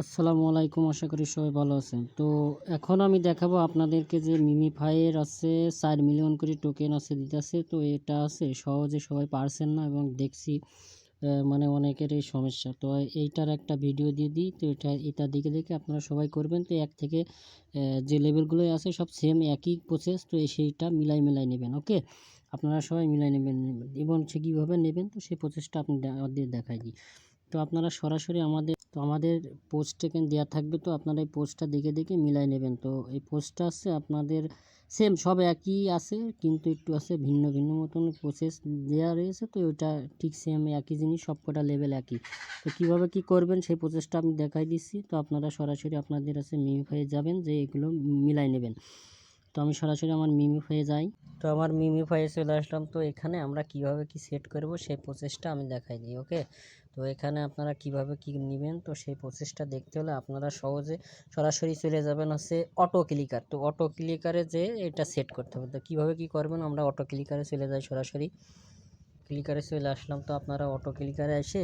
আসসালামু আলাইকুম, আশা করি সবাই ভালো আছেন। তো এখন আমি দেখাবো আপনাদেরকে যে মিমিফাইয়ের আছে চার মিলিয়ন করে টোকেন আছে, দিতেছে। তো এটা আছে, সহজে সবাই পারছেন না এবং দেখছি মানে অনেকের এই সমস্যা। তো এইটার একটা ভিডিও দিয়ে দিই, তো এটা এটা দেখে দেখে আপনারা সবাই করবেন। তো এক থেকে যে লেভেলগুলো আছে, সব সেম একই প্রসেস তো সেইটা মিলাই মিলাই নেবেন ওকে আপনারা সবাই মিলাই নেবেন। এবং সে কীভাবে নেবেন, তো সেই প্রসেসটা আপনি দে- আমাদের দেখাই দিই। তো আপনারা সরাসরি আমাদের, তো আমাদের পোস্ট এখানে দেওয়া থাকবে, তো আপনারা এই পোস্টটা দেখে দেখে মিলাই নেবেন। তো এই পোস্টটা আছে আপনাদের সেম সব একই আছে, কিন্তু একটু আছে ভিন্ন ভিন্ন মতন প্রসেস দেওয়া রয়েছে, তো ওইটা ঠিক সেম একই জিনিস সবকটা লেভেল একই। তো কীভাবে কী করবেন সেই প্রসেসটা আমি দেখাই দিচ্ছি, তো আপনারা সরাসরি আপনাদের আছে মিমিফাইয়ে যাবেন যে এগুলো মিলাই নেবেন। তো আমি সরাসরি আমার মিমি মিমিফাইয়ে যাই। তো আমার মিমিফাইয়ে চলে আসলাম। তো এখানে আমরা কীভাবে কি সেট করব সেই প্রসেসটা আমি দেখাই দিই ওকে তো এখানে আপনারা কীভাবে কি নেবেন, তো সেই প্রসেসটা দেখতে হলে আপনারা সহজে সরাসরি চলে যাবেন হচ্ছে অটো ক্লিকার তো অটো ক্লিকারে যে এটা সেট করতে হবে। তো কীভাবে কি করবেন, আমরা অটো ক্লিকারে চলে যাই সরাসরি। ক্লিকারে চলে আসলাম। তো আপনারা অটো ক্লিকারে এসে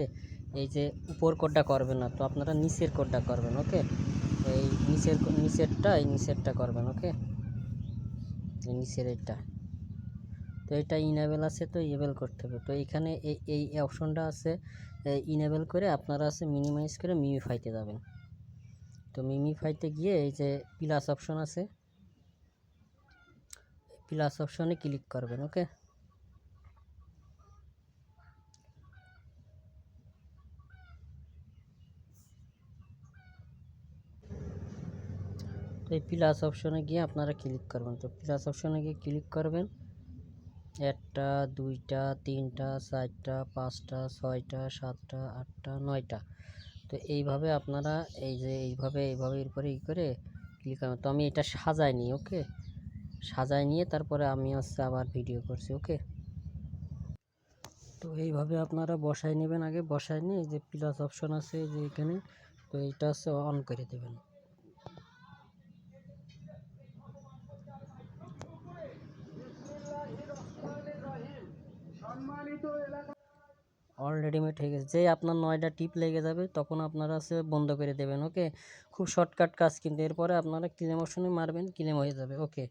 এই যে উপর কোডটা করবেন না, তো আপনারা নিচের কোডটা করবেন ওকে এই নিচের, নিচেরটা, এই নিচেরটা করবেন ওকে নিচের এটা। তো এটা ইনেবেল আছে তো ইনেবেল করতে হবে। তো এখানে এই অপশনটা আছে ইনেবেল করে আপনারা আছে মিনিমাইজ করে মিমিফাইতে যাবেন। তো মিমিফাইতে গিয়ে এই যে প্লাস অপশন আছে প্লাস অপশনে ক্লিক করবেন ওকে তো এই প্লাস অপশনে গিয়ে আপনারা ক্লিক করবেন। তো প্লাস অপশনে গিয়ে ক্লিক করবেন। একটা, দুইটা, তিনটা, চারটা, পাঁচটা, ছয়টা, সাতটা, আটটা, নয়টা। তো এইভাবে আপনারা এই যে এইভাবে এইভাবে এরপরে ই করে ক্লিক করবেন। তো আমি এটা সাজাই নিই ওকে সাজাই নিয়ে তারপরে আমি হচ্ছে আবার ভিডিও করছি ওকে তো এইভাবে আপনারা বসাই নেবেন আগে। বসাই নিয়ে যে প্লাস অপশন আছে যে এখানে, তো এইটা হচ্ছে অন করে দেবেন। অল রেডিমেড হয়ে গেছে। যেই আপনার নয়টা টিপ লেগে যাবে, তখন আপনারা হচ্ছে বন্ধ করে দেবেন, ওকে? খুব শর্টকাট কাজ কিন্তু এরপরে আপনারা ক্লেম অপশনে মারবেন ক্লেম হয়ে যাবে, ওকে?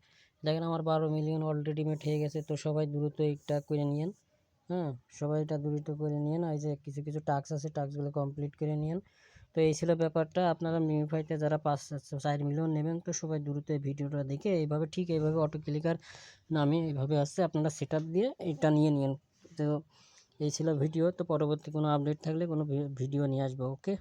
দেখেন আমার বারো মিলিয়ন অল রেডিমেড হয়ে গেছে, তো সবাই দ্রুত এটা করে নিয়েন হ্যাঁ? সবাই এটা দ্রুত করে নিয়েন, এই যে কিছু কিছু টাস্ক আছে টাস্কগুলো কমপ্লিট করে নিয়েন। তো এই ছিল ব্যাপারটা, আপনারা মিমিফাইতে যারা পাঁচ, চার মিলিয়ন নেবেন, তো সবাই দ্রুত এই ভিডিওটা দেখে, এইভাবে ঠিক এইভাবে অটো ক্লিকার নামে এইভাবে আসছে, আপনারা সেট দিয়ে এটা নিয়ে নিন তো এই ছিল ভিডিও। তো পরবর্তী কোনো আপডেট থাকলে কোনো ভিডিও নিয়ে আসব ওকে